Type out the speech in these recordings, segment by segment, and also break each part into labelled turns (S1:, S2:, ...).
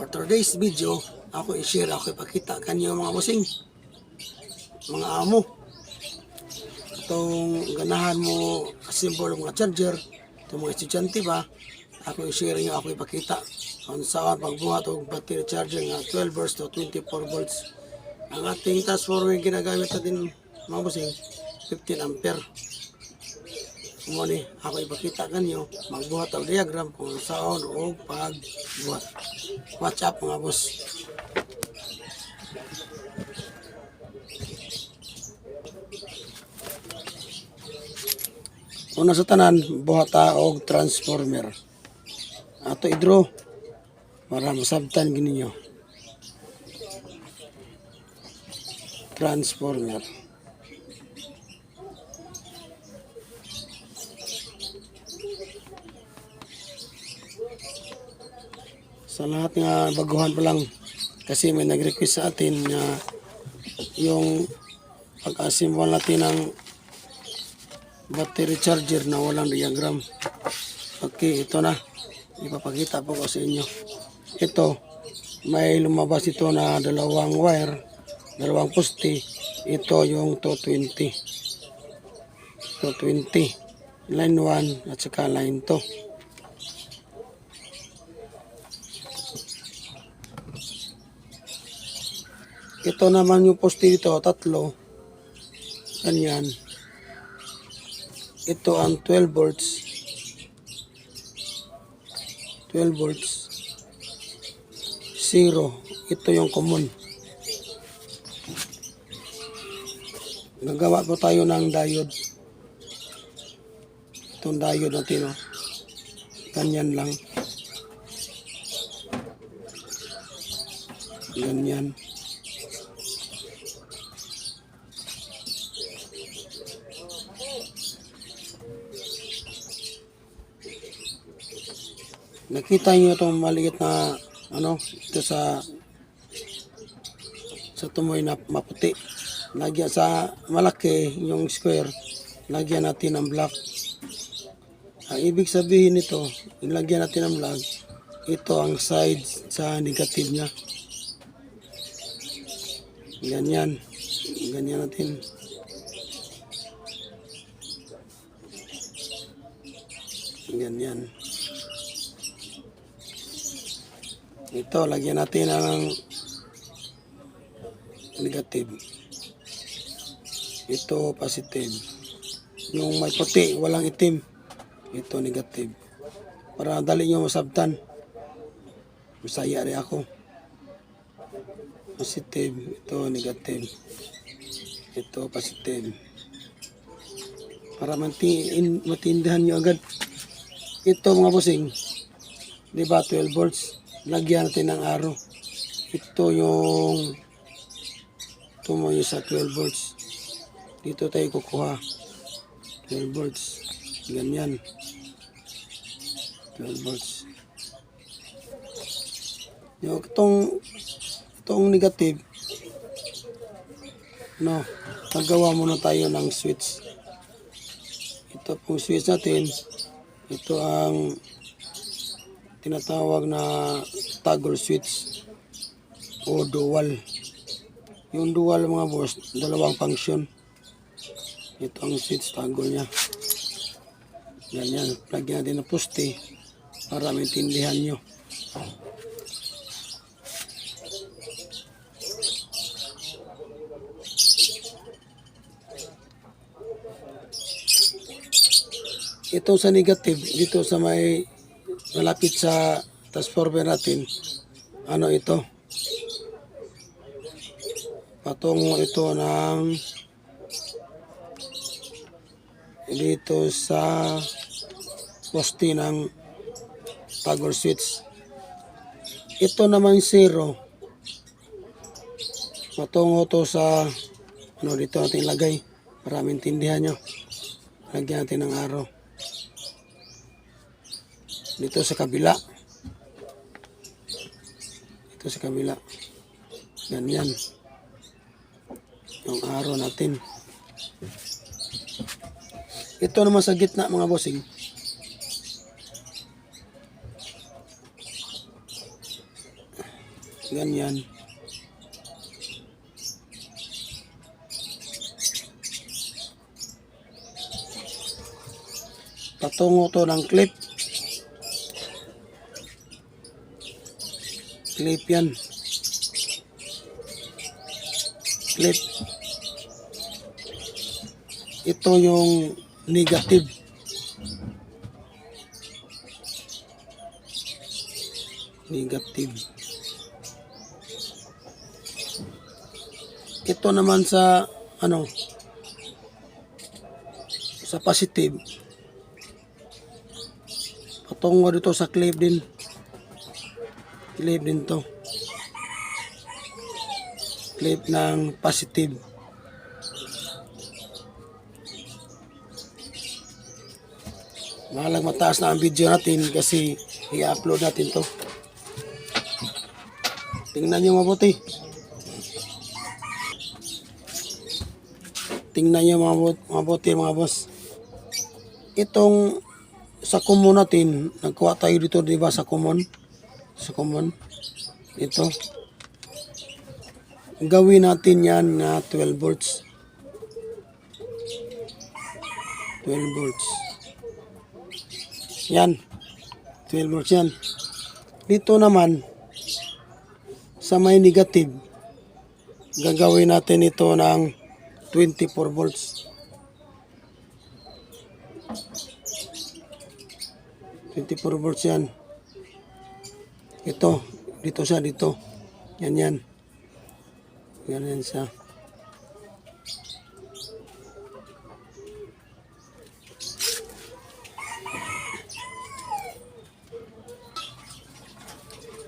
S1: For today's video, ako i-share, ako ipakita kanyo mga bossing. Mga amo. Itong ganahan mo simple mga charger, itong mga estudyante ba, ako i-share nyo, ako ipakita. Kung saan pagbuhat o battery charger nga 12 volts to 24 volts. Ang ating transformer ginagamit natin mga bossing, 15 ampere. Mo ni ako ipakita kanyo magbuhat og diagram kung saan o pagbuhat. Watch up mga boss. Una sa tanan, buhata og transformer. Ato idro para masabtan gininyo. Transformer. Sa lahat nga baguhan pa lang kasi may nag-request sa atin na yung pag-assemble natin ng battery charger na walang diagram. Okay, ito na. Ipapakita po ko sa inyo. Ito, may lumabas ito na dalawang wire, dalawang poste. Ito yung 220. 220. Line 1 at saka line 2. Ito naman yung poste dito, tatlo. Ganyan. Ito ang 12 volts. 12 volts. Zero. Ito yung common. Gagawa po tayo ng diode. Itong diode natin. Oh. Ganyan lang. Ganyan. Nakita niyo itong maliit na ano ito sa sa tumoy na maputi. Lagyan sa malaki yung square, lagyan natin ng black. Ang ibig sabihin nito, ilagyan natin ng black, ito ang side sa negative niya. Ganyan. Ganyan natin. Ganyan. Ito, lagyan natin ng negative. Ito, positive. Yung may puti, walang itim. Ito, negative. Para dali nyo masabtan. Masaya rin ako. Positive. Ito, negative. Ito, positive. Para matindahan nyo agad. Ito, mga bossing. Di ba, 12 volts? Lagyan natin ng araw. Ito yung tumoy sa 12 volts. Dito tayo kukuha. 12 volts. Ganyan. 12 volts. Yung itong itong negative no, nagawa muna tayo ng switch. Ito pong switch natin. Ito ang tinatawag na toggle switch o dual. Yung dual mga boss, dalawang function. Ito ang switch toggle niya. Ganyan, lagyan natin ng poste para maintindihan nyo. Ito sa negative, dito sa may malapit sa transformer natin. Ano ito? Patungo ito ng dito sa poste ng toggle switch. Ito naman zero. Patungo to sa ano dito natin lagay para maintindihan nyo. Lagyan natin ng araw dito sa kabila. Dito sa kabila. Ganyan. Yung araw natin. Ito naman sa gitna mga bossing. Ganyan. Patungo to ng clip. Clip yan. Clip. Ito yung negative. Negative. Ito naman sa ano sa positive. Patungo dito sa clip din. Clip din to. Clip ng positive. Mahalang mataas na ang video natin kasi i-upload natin to. Tingnan nyo mabuti. Tingnan nyo mabuti, mabuti mga boss. Itong sa common natin, nagkuha tayo dito di ba sa common? Sa common. Ito. Gawin natin yan na 12 volts. 12 volts. Yan. 12 volts yan. Dito naman, sa may negative, gagawin natin ito ng 24 volts. 24 volts yan. Ito, dito siya, dito. Yan yan. Yan yan siya.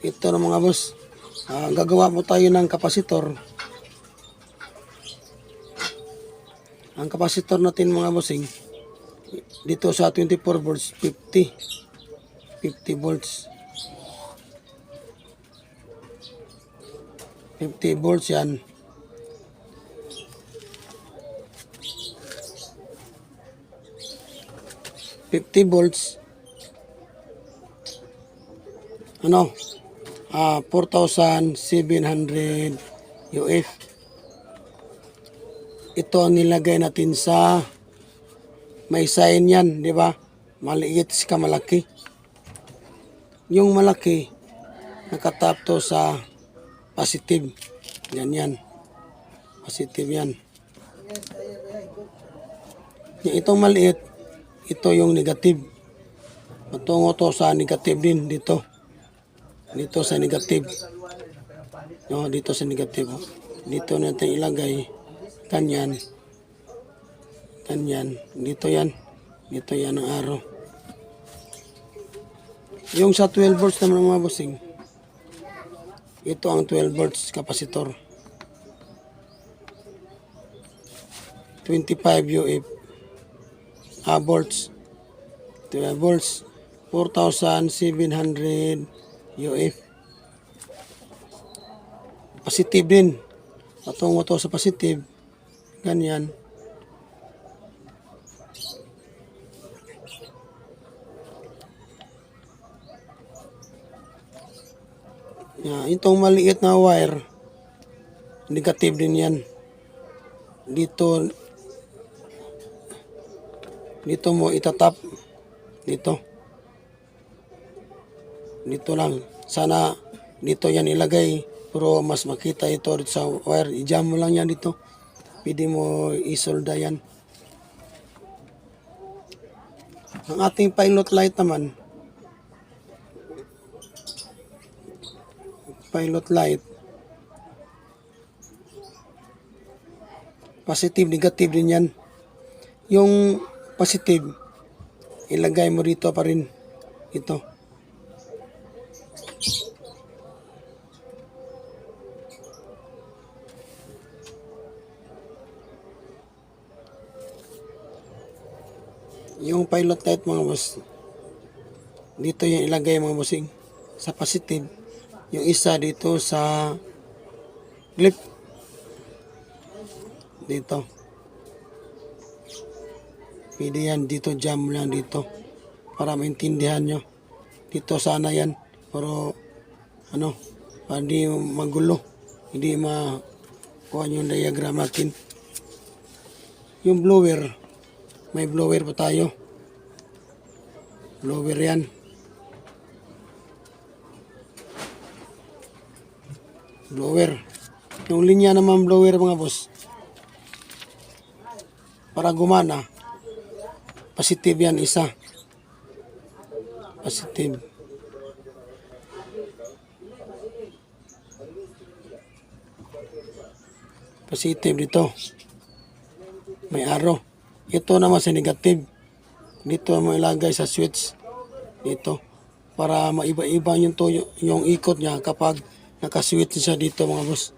S1: Ito na mga boss. Ah, gagawa po tayo ng kapasitor. Ang kapasitor natin mga bossing, dito sa 24 volts, 50. 50 volts. 50 volts yan. Fifty volts. Ano? Ah, 4,700 UF. Ito ang nilagay natin sa may sign yan, di ba? Maliit ka malaki. Yung malaki, nakatap to sa positive. Yan yan. Positive yan. Yung itong maliit, ito yung negative. Patungo to sa negative din dito. Dito sa negative. No, dito sa negative. oh. Dito natin ilagay kanyan. Kanyan. Dito yan. Dito yan ang araw. Yung sa 12 volts naman mga bossing. Ito ang 12 volts kapasitor. 25 UF ah, volts. 12 volts. 4,700 UF. Positive din. Patungo to sa positive. Ganyan. Yeah, itong maliit na wire, negative din yan. Dito, dito mo itatap. Dito. Dito lang. Sana dito yan ilagay. Pero mas makita ito sa wire. I-jam mo lang yan dito. Pwede mo isolda yan. Ang ating pilot light naman, pilot light, positive, negative din yan. Yung positive, ilagay mo rito pa rin. Ito. Yung pilot light mga boss, dito yung ilagay mga bossing sa positive. Yung isa dito sa clip. Dito. Pwede yan dito, jam lang dito. Para maintindihan nyo. Dito sana yan. Pero, ano, hindi magulo. Hindi ma kuha yung diagram natin. Yung blower, may blower pa tayo. Blower yan. Blower. Yung linya naman blower mga boss. Para gumana. Positive yan isa. Positive. Positive dito. May arrow. Ito naman sa negative. Dito mo ilagay sa switch. Dito. Para maiba-iba yung, yung ikot niya kapag nakaswitch siya dito mga boss.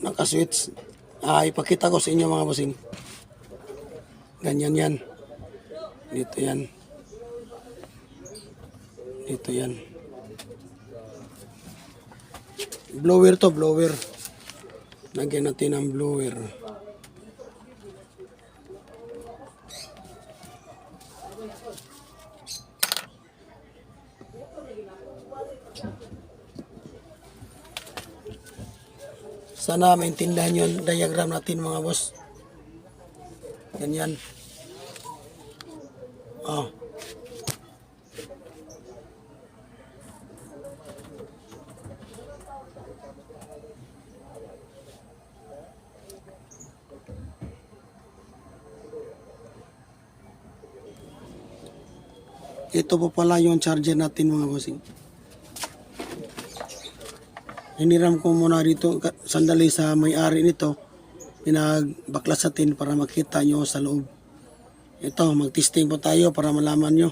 S1: Nakaswitch. Ah, ipakita ko sa inyo mga bossing. Ganyan yan. Dito yan. Dito yan. Blower to, blower. Lagyan natin ang blower. Sana maintindihan yung diagram natin mga boss. Ganyan. Oh. Ito po pala yung charger natin mga bossing. Hiniram ko muna dito sandali sa may-ari nito. Pinagbaklas natin para makita nyo sa loob. Ito, mag-testing po tayo para malaman nyo.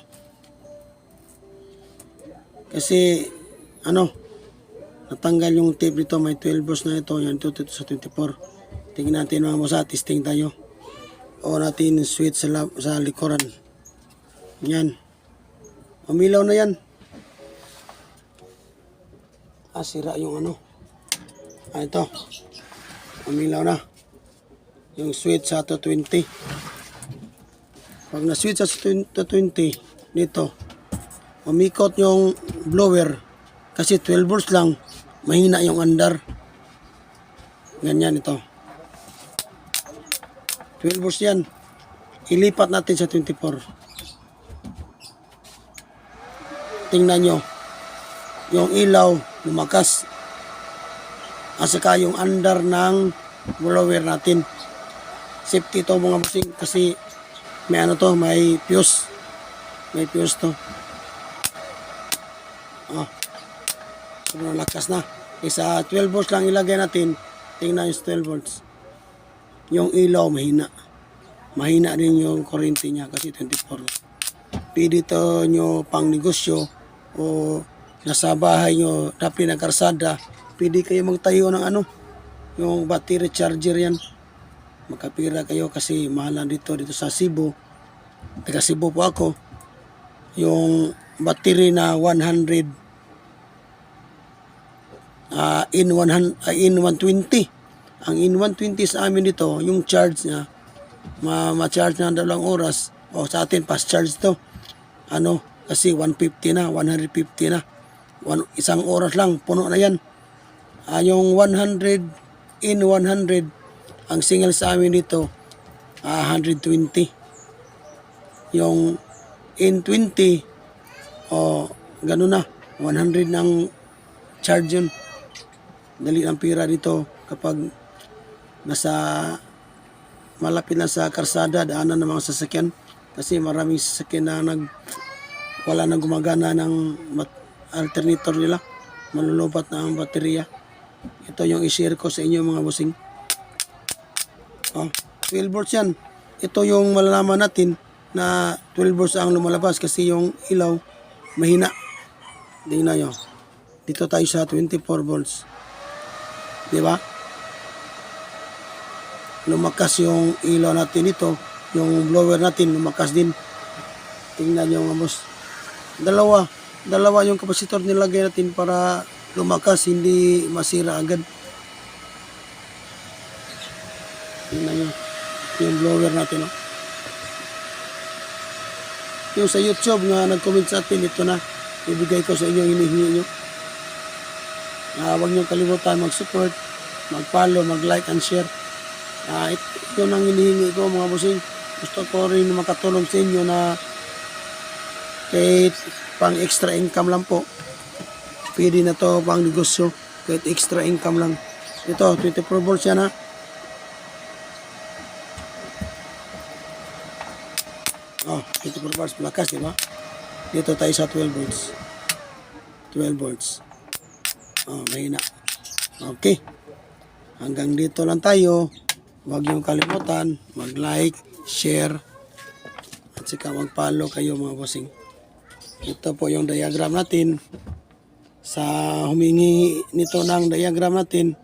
S1: Kasi, ano, natanggal yung tape dito. May 12 volts na ito. Yan, ito, ito sa 24. Tingnan natin mga boss, ah, testing tayo. O natin switch sa, sa likuran. Yan. Umilaw na yan. Ah, yung ano. Ah, ito. Umilaw na. Yung switch sa 220. Pag na-switch sa 220, dito, umikot yung blower. Kasi 12 volts lang, mahina yung under. Ganyan ito. 12 volts yan. Ilipat natin sa 24. Tingnan nyo. Yung ilaw, lumakas. At saka yung under ng blower natin. Safety to mga busing kasi may ano to, may fuse. May fuse to. Oh. Sobrang lakas na. Isa 12 volts lang ilagay natin. Tingnan yung 12 volts. Yung ilaw mahina. Mahina rin yung kurente niya kasi 24. Pwede to nyo pang negosyo o nasa bahay nyo dapat ng karsada. Pwede kayo magtayo ng ano, yung battery charger yan. Makapira kayo kasi mahalan dito dito sa Cebu. Taga Cebu po ako. Yung battery na 100 ah, in 100 ah, in 120. Ang in 120 sa amin dito, yung charge niya ma ma-charge na dalawang oras o sa atin fast charge to. Ano, kasi 150 na, 150 na. One, isang oras lang, puno na yan. Ah, yung 100 in 100 ang single sa amin dito ah, 120 yung in 20 o ganun na. 100 ng charge yun. Dali ang pira dito kapag nasa malapit na sa karsada daanan ng mga sasakyan. Kasi maraming sasakyan na nag wala na gumagana ng mat- alternator nila malulubat na ang baterya ito yung i-share ko sa inyo mga busing Oh, 12 volts yan. Ito yung malalaman natin na 12 volts ang lumalabas kasi yung ilaw mahina. Tingnan nyo. Dito tayo sa 24 volts. Di ba? Lumakas yung ilaw natin ito. Yung blower natin lumakas din. Tingnan nyo mga boss. Dalawa. Dalawa yung kapasitor nilagay natin para lumakas, hindi masira agad. Tingnan nyo. Yung blower natin, oh. Yung sa YouTube nga nag-comment sa atin, ito na. Ibigay ko sa inyo, hinihingi nyo. Ah, huwag niyo kalimutan mag-support, mag-follow, mag-like and share. Ah, it, yun ang hinihingi ko mga bossing. Gusto ko rin makatulong sa inyo na kahit pang extra income lang po. Pwede na to pang negosyo. Kahit extra income lang. Ito, 24 volts yan ha. Oh, 24 volts. Malakas, di ba? Dito tayo sa 12 volts. 12 volts. Oh, mahina. Okay. Hanggang dito lang tayo. Huwag niyong kalimutan. Mag-like, share, at saka mag-follow kayo mga bossing. Ito po yung diagram natin. Sa humingi nito ng diagram natin,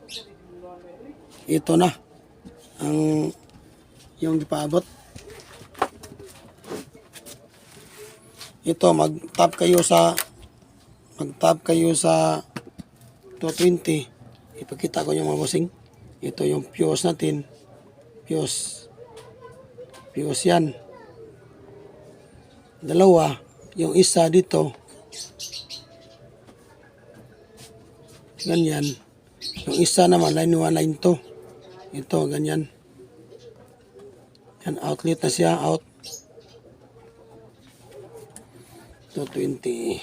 S1: ito na ang yung ipaabot. Ito, mag-tap kayo sa mag-tap kayo sa 220. Ipakita ko yung mga. Ito yung fuse natin. Fuse. Fuse yan. Dalawa. Yung isa dito. Ganyan. Yung isa naman, line 1, line 2. Ito, ganyan. Yan, outlet na siya. Out. 220.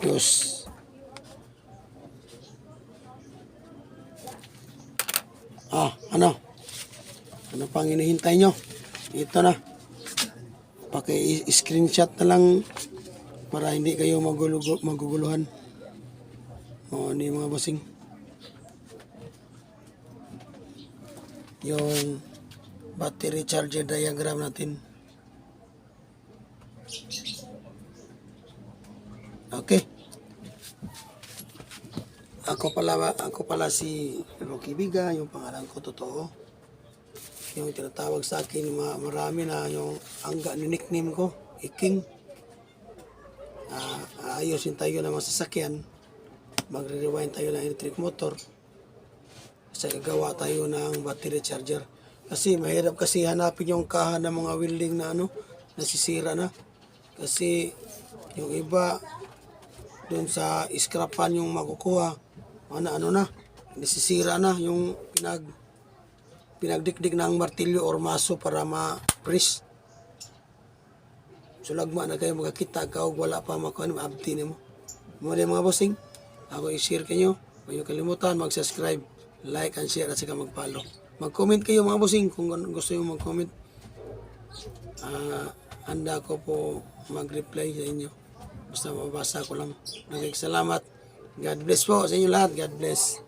S1: Fuse. Ah, ano? Ano pang hinihintay nyo? Ito na. Paki-screenshot na lang para hindi kayo magulugo, maguguluhan. O, ni mga bossing. Yung battery charger diagram natin. Okay. Ako pala, ako pala si Rocky Biga, yung pangalan ko totoo. Yung tinatawag sa akin, ma- marami na yung ni nickname ko, Iking. Ah, ayusin tayo ng masasakyan. Magre-rewind tayo ng electric motor. Kasi gagawa tayo ng battery charger. Kasi mahirap kasi hanapin yung kaha ng mga welding na ano, nasisira na. Kasi yung iba, doon sa scrapan yung makukuha, ano ano na, nasisira na yung pinag pinagdikdik ng martilyo or maso para ma-press. Sulagma na kayo magkakita ka wala pa makuha ni abti nimo. Mo mga bossing, ako i-share kayo. Huwag niyo kalimutan mag-subscribe, like and share at saka mag-follow. Mag-comment kayo mga bossing kung gusto niyo mag-comment. Ah, handa ko po mag-reply sa inyo. Basta mabasa ko lang. Nagkikisalamat. God bless po sa inyo lahat. God bless.